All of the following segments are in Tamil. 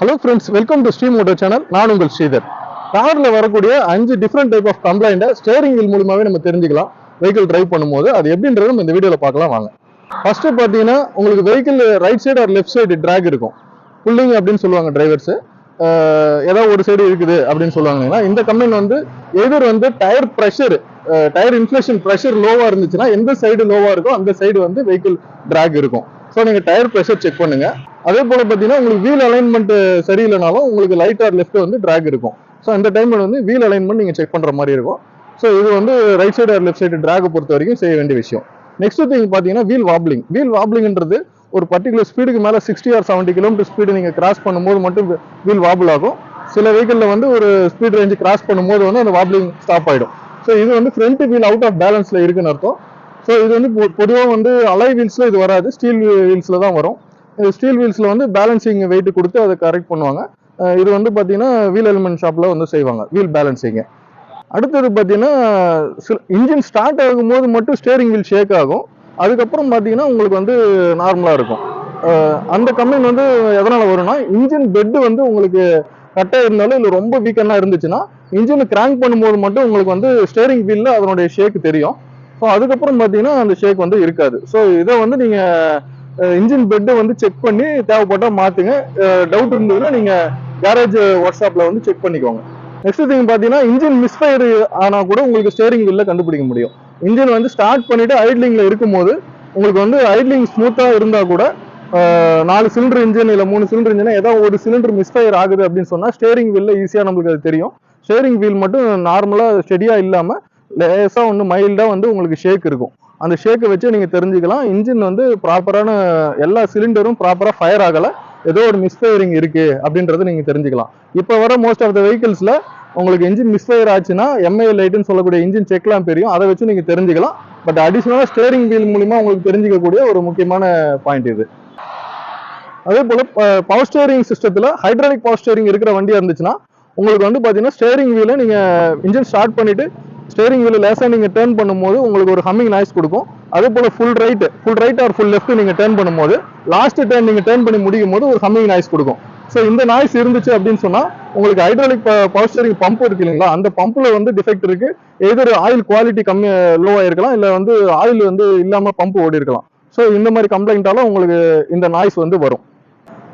Hello friends welcome to stream moto channel நான் உங்கள் ஸ்ரீதர். காரில் வரக்கூடிய அஞ்சு டிஃப்ரெண்ட் டைப் ஆஃப் கம்ப்ளைண்ட்டை ஸ்டேரிங் வீல் மூலியமாவே நம்ம தெரிஞ்சுக்கலாம். வெஹிக்கிள் டிரைவ் பண்ணும்போது அது எப்படின்றது நம்ம இந்த வீடியோவில் பார்க்கலாம் வாங்க. ஃபஸ்ட்டு பார்த்தீங்கன்னா உங்களுக்கு vehicle right side or left side track இருக்கும். புல்லிங் அப்படின்னு சொல்லுவாங்க டிரைவர்ஸு ஏதாவது ஒரு சைடு இருக்குது அப்படின்னு சொல்லுவாங்கன்னா இந்த கம்ப்ளைண்ட் வந்து எதிர் வந்து tyre pressure tyre inflation pressure லோவாக இருந்துச்சுன்னா எந்த சைடு லோவாக இருக்கோ அந்த சைடு வந்து வெஹிக்கிள் ட்ராக் இருக்கும். ஸோ நீங்கள் டயர் ப்ரெஷர் செக் பண்ணுங்க. அதே போல் பார்த்தீங்கன்னா உங்களுக்கு வீல் அலைன்மெண்ட் சரியில்லைனாலும் உங்களுக்கு லைட் ஆர் லெஃப்ட் வந்து ட்ராக் இருக்கும். ஸோ அந்த டைமில் வந்து வீல் அலைன்மெண்ட் நீங்கள் செக் பண்ணுற மாதிரி இருக்கும். ஸோ இது வந்து right side or left side டிராகை பொறுத்த வரைக்கும் செய்ய வேண்டிய விஷயம். நெக்ஸ்ட் திங் பார்த்தீங்கன்னா வீல் வாப்ளிங் வீல் வாப்ளிங்ன்றது ஒரு பர்டிகுலர் ஸ்பீடுக்கு மேலே sixty or seventy kilometre speed நீங்கள் கிராஸ் பண்ணும்போது மட்டும் வீல் வாபிள் ஆகும். சில வெஹிக்கிளில் வந்து ஒரு ஸ்பீட் ரேஞ்சு கிராஸ் பண்ணும்போது வந்து அந்த வாப்ளிங் ஸ்டாப் ஆகிடும் ஸோ இது வந்து ஃப்ரண்ட் வீல் அவுட் ஆஃப் பேலன்ஸில் இருக்குன்னு அர்த்தம். ஸோ இது வந்து பொதுவாக வந்து அலை வீல்ஸில் இது வராது. ஸ்டீல் வீல்ஸில் தான் வரும். இது ஸ்டீல் வீல்ஸில் வந்து பேலன்சிங் வெயிட் கொடுத்து அதை கரெக்ட் பண்ணுவாங்க. இது வந்து பார்த்தீங்கன்னா வீல் எலிமெண்ட் ஷாப்பில் வந்து செய்வாங்க வீல் பேலன்சிங்கு அடுத்தது பார்த்தீங்கன்னா இன்ஜின் ஸ்டார்ட் ஆகும்போது மட்டும் ஸ்டேரிங் வீல் ஷேக் ஆகும். அதுக்கப்புறம் பார்த்தீங்கன்னா உங்களுக்கு வந்து நார்மலாக இருக்கும். அந்த கம்ப்ளைண்ட் வந்து எதனால் வரும்னா இன்ஜின் பெட்டு வந்து உங்களுக்கு கட்டாக இருந்தாலும் இல்லை ரொம்ப வீக்கெண்டாக இருந்துச்சுன்னா இன்ஜினை கிராங்க் பண்ணும்போது மட்டும் உங்களுக்கு வந்து ஸ்டேரிங் வீலில் அதனுடைய ஷேக் தெரியும். ஸோ அதுக்கப்புறம் பார்த்தீங்கன்னா அந்த ஷேக் வந்து இருக்காது. ஸோ இதை வந்து நீங்கள் இன்ஜின் பெட்டை வந்து செக் பண்ணி தேவைப்பட்டால் மாற்றுங்க டவுட் இருந்ததுன்னா நீங்கள் கேரேஜ் ஒர்க் ஷாப்பில் வந்து செக் பண்ணிக்கோங்க. நெக்ஸ்ட் திங் பார்த்தீங்கன்னா இன்ஜின் மிஸ்ஃபயர் ஆனால் கூட உங்களுக்கு ஸ்டேரிங் வீலில் கண்டுபிடிக்க முடியும். இன்ஜின் வந்து ஸ்டார்ட் பண்ணிட்டு ஐட்லிங்கில் இருக்கும்போது உங்களுக்கு வந்து ஐட்லிங் ஸ்மூத்தாக இருந்தால் கூட நாலு சிலிண்டர் இன்ஜின் இல்லை மூணு சிலிண்டர் இன்ஜின் ஏதோ ஒரு சிலிண்டர் மிஸ்ஃபயர் ஆகுது அப்படின்னு சொன்னால் ஸ்டேரிங் வீலில் ஈஸியாக நம்மளுக்கு அது தெரியும். ஸ்டேரிங் வீல் மட்டும் நார்மலாக ஸ்டெடியாக இல்லாமல் லேசாக ஒன்று மைல்டாக வந்து உங்களுக்கு ஷேக் இருக்கும். அந்த ஷேக்கை வச்சு நீங்கள் தெரிஞ்சுக்கலாம். இன்ஜின் வந்து ப்ராப்பரான எல்லா சிலிண்டரும் ப்ராப்பராக ஃபயர் ஆகலை. ஏதோ ஒரு மிஸ்ஃபயரிங் இருக்குது அப்படின்றத நீங்கள் தெரிஞ்சுக்கலாம். இப்போ வர மோஸ்ட் ஆஃப் த வெஹிக்கிள்ஸில் உங்களுக்கு இன்ஜின் மிஸ்ஃபயர் ஆச்சுன்னா எம்ஐஎல் லைட்டுன்னு சொல்லக்கூடிய இன்ஜின் செக்லாம் தெரியும். அதை வச்சு நீங்கள் தெரிஞ்சுக்கலாம். பட் அடிஷ்னலாக ஸ்டேரிங் வீல் மூலிமா உங்களுக்கு தெரிஞ்சிக்கக்கூடிய ஒரு முக்கியமான பாயிண்ட் இது. அதே போல் பவர் ஸ்டேரிங் சிஸ்டத்தில் ஹைட்ராலிக் பவர் ஸ்டேரிங் இருக்கிற வண்டியாக இருந்துச்சுன்னா உங்களுக்கு வந்து பார்த்தீங்கன்னா ஸ்டேரிங் வீலை நீங்கள் இன்ஜின் ஸ்டார்ட் பண்ணிவிட்டு ஸ்டேரிங் இதில் லேசாக நீங்கள் டேர்ன் பண்ணும்போது உங்களுக்கு ஒரு ஹம்மிங் நாய்ஸ் கொடுக்கும். அதே போல் full right full right or full left நீங்கள் டேர்ன் பண்ணும்போது லாஸ்ட் டேர்ன் நீங்கள் டேர்ன் பண்ணி முடியும் போது ஒரு ஹம்மிங் நாய்ஸ் கொடுக்கும். ஸோ இந்த நாய்ஸ் இருந்துச்சு அப்படின்னு சொன்னால் உங்களுக்கு ஹைட்ராலிக் பவர் ஸ்டேரிங் பம்ப் இருக்கு இல்லைங்களா அந்த பம்பில் வந்து டிஃபெக்ட் இருக்கு. எதிர் ஆயில் குவாலிட்டி கம்மி லோவாக இருக்கலாம் இல்லை வந்து ஆயில் வந்து இல்லாமல் பம்ப் ஓடி இருக்கலாம் ஸோ இந்த மாதிரி கம்ப்ளைண்ட்டாலும் உங்களுக்கு இந்த நாய்ஸ் வந்து வரும்.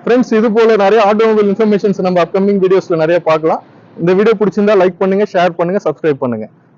ஃப்ரெண்ட்ஸ் இது போல நிறைய ஆட்டோமொபைல் இன்ஃபர்மேஷன்ஸ் நம்ம அப்கமிங் வீடியோஸ்ல நிறைய பார்க்கலாம். இந்த வீடியோ பிடிச்சிருந்தா லைக் பண்ணுங்க ஷேர் பண்ணுங்க சப்ஸ்கிரைப் பண்ணுங்க.